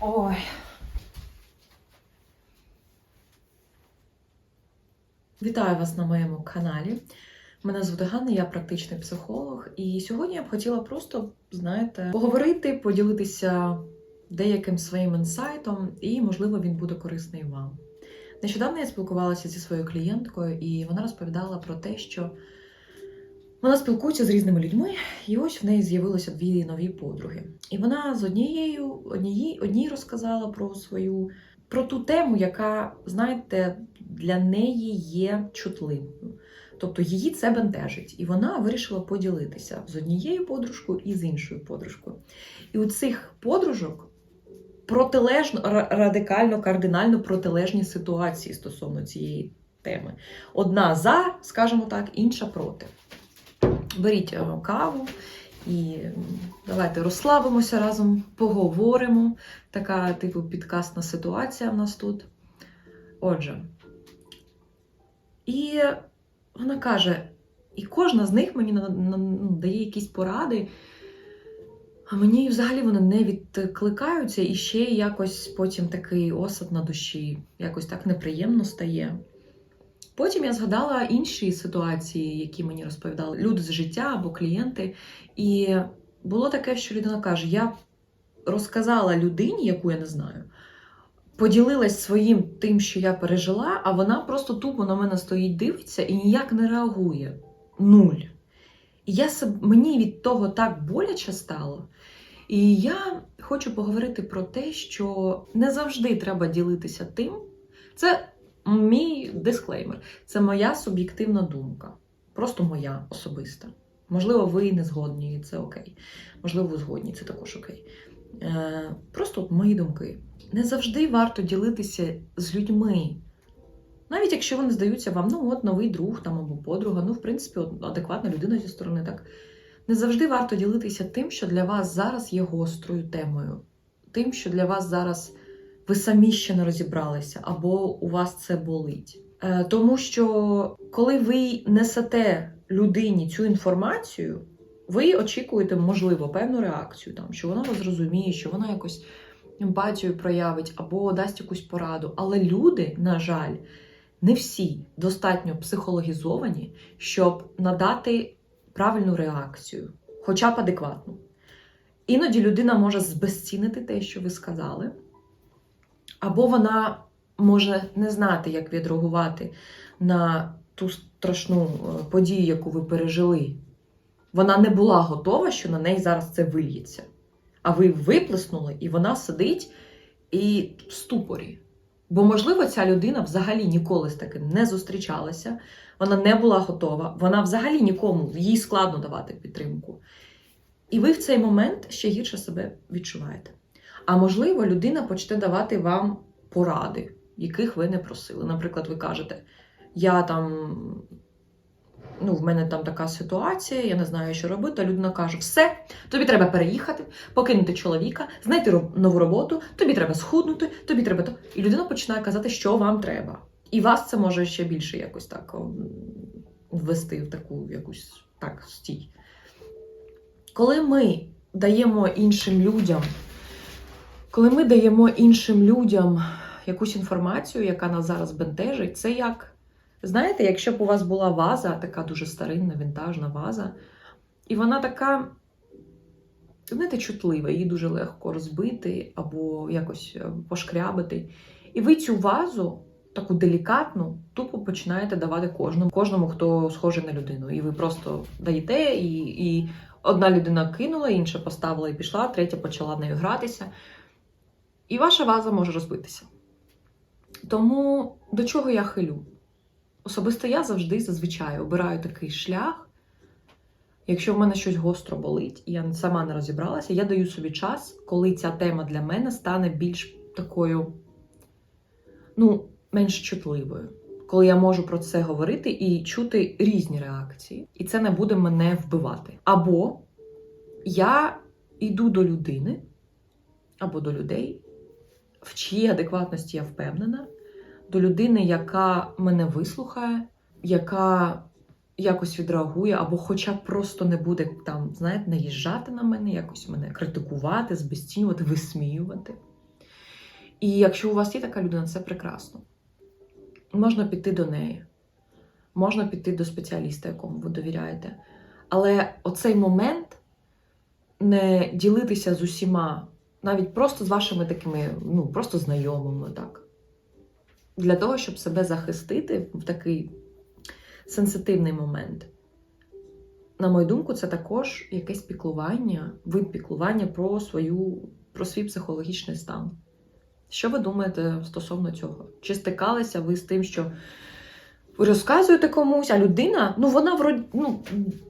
Ой. Вітаю вас на моєму каналі. Мене звати Ганна, я практичний психолог, і сьогодні я б хотіла просто, знаєте, поговорити, поділитися деяким своїм інсайтом, і, можливо, він буде корисний вам. Нещодавно я спілкувалася зі своєю клієнткою, і вона розповідала про те, що вона спілкується з різними людьми, і ось в неї з'явилося дві нові подруги. І вона з однією однієї, одній розказала про свою про ту тему, яка, знаєте, для неї є чутливою. Тобто її це бентежить. І вона вирішила поділитися з однією подружкою і з іншою подружкою. І у цих подружок протилежно, радикально, кардинально протилежні ситуації стосовно цієї теми. Одна за, скажімо так, інша проти. Беріть е, каву і давайте розслабимося разом, поговоримо. Така, типу, підкастна ситуація в нас тут. Отже. І вона каже: і кожна з них мені ну, дає якісь поради, а мені взагалі вони не відкликаються, і ще якось потім такий осад на душі, якось так неприємно стає. Потім я згадала інші ситуації, які мені розповідали люди з життя або клієнти. І було таке, що людина каже: я розказала людині, яку я не знаю, поділилась своїм тим, що я пережила, а вона просто тупо на мене стоїть, дивиться і ніяк не реагує. Нуль. І я мені від того так боляче стало. І я хочу поговорити про те, що не завжди треба ділитися тим. Це мій дисклеймер. Це моя суб'єктивна думка. Просто моя особиста. Можливо, ви не згодні, і це окей. Можливо, ви згодні, це також окей. Е, просто мої думки. Не завжди варто ділитися з людьми. Навіть якщо вони здаються вам, ну от новий друг там або подруга, ну, в принципі, адекватна людина зі сторони, так. Не завжди варто ділитися тим, що для вас зараз є гострою темою, тим, що для вас зараз ви самі ще не розібралися, або у вас це болить. Е, тому що коли ви несете людині цю інформацію, ви очікуєте, можливо, певну реакцію, там, що вона вас зрозуміє, що вона якось емпатію проявить або дасть якусь пораду. Але люди, на жаль, не всі достатньо психологізовані, щоб надати правильну реакцію, хоча б адекватну. Іноді людина може збезцінити те, що ви сказали, або вона може не знати, як відреагувати на ту страшну е, подію, яку ви пережили. Вона не була готова, що на неї зараз це вильється. А ви виплеснули, і вона сидить і в ступорі. Бо, можливо, ця людина взагалі ніколи з таким не зустрічалася, вона не була готова, вона взагалі нікому, їй складно давати підтримку. І ви в цей момент ще гірше себе відчуваєте. А можливо, людина почне давати вам поради, яких ви не просили. Наприклад, ви кажете, я там, ну, в мене там така ситуація, я не знаю, що робити. Людина каже: все, тобі треба переїхати, покинути чоловіка, знайти нову роботу, тобі треба схуднути, тобі треба то. І людина починає казати, що вам треба. І вас це може ще більше якось так ввести в таку якусь так стій. Коли ми даємо іншим людям, коли ми даємо іншим людям якусь інформацію, яка нас зараз бентежить, це як, знаєте, якщо б у вас була ваза, така дуже старинна, вінтажна ваза, і вона така, знаєте, чутлива, її дуже легко розбити або якось е, пошкрябити. І ви цю вазу, таку делікатну, тупо починаєте давати кожному, кожному, хто схожий на людину. І ви просто даєте, і, і одна людина кинула, інша поставила і пішла, третя почала нею гратися. І ваша ваза може розбитися. Тому до чого я хилю? Особисто я завжди зазвичай обираю такий шлях. Якщо в мене щось гостро болить, і я сама не розібралася, я даю собі час, коли ця тема для мене стане більш такою, ну, менш чутливою. Коли я можу про це говорити і чути різні реакції, і це не буде мене вбивати. Або я йду до людини або до людей, в чиїй адекватності я впевнена, до людини, яка мене вислухає, яка якось відреагує, або хоча б просто не буде там, знаєте, наїжджати на мене, якось мене критикувати, збезцінювати, висміювати. І якщо у вас є така людина, це прекрасно. Можна піти до неї, можна піти до спеціаліста, якому ви довіряєте. Але оцей момент не ділитися з усіма, навіть просто з вашими такими, ну, просто знайомими, так. Для того, щоб себе захистити в такий сенситивний момент. На мою думку, це також якесь піклування, вид піклування про, свою, про свій психологічний стан. Що ви думаєте стосовно цього? Чи стикалися ви з тим, що розказуєте комусь, а людина, ну вона вроді ну,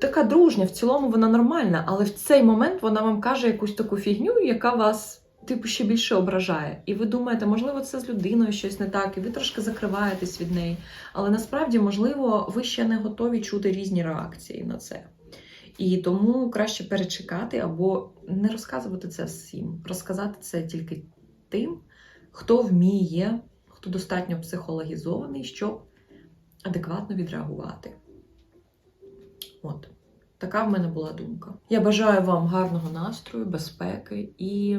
така дружня, в цілому вона нормальна, але в цей момент вона вам каже якусь таку фігню, яка вас, типу, ще більше ображає. І ви думаєте, можливо, це з людиною щось не так, і ви трошки закриваєтесь від неї. Але насправді, можливо, ви ще не готові чути різні реакції на це. І тому краще перечекати або не розказувати це всім, розказати це тільки тим, хто вміє, хто достатньо психологізований, щоб адекватно відреагувати. От. Така в мене була думка. Я бажаю вам гарного настрою, безпеки і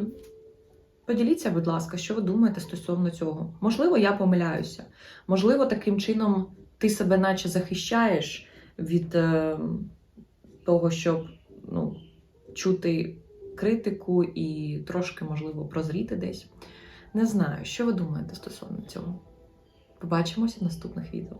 поділіться, будь ласка, що ви думаєте стосовно цього. Можливо, я помиляюся. Можливо, таким чином ти себе наче захищаєш від е, того, щоб ну, чути критику і трошки, можливо, прозріти десь. Не знаю, що ви думаєте стосовно цього. Побачимося в наступних відео.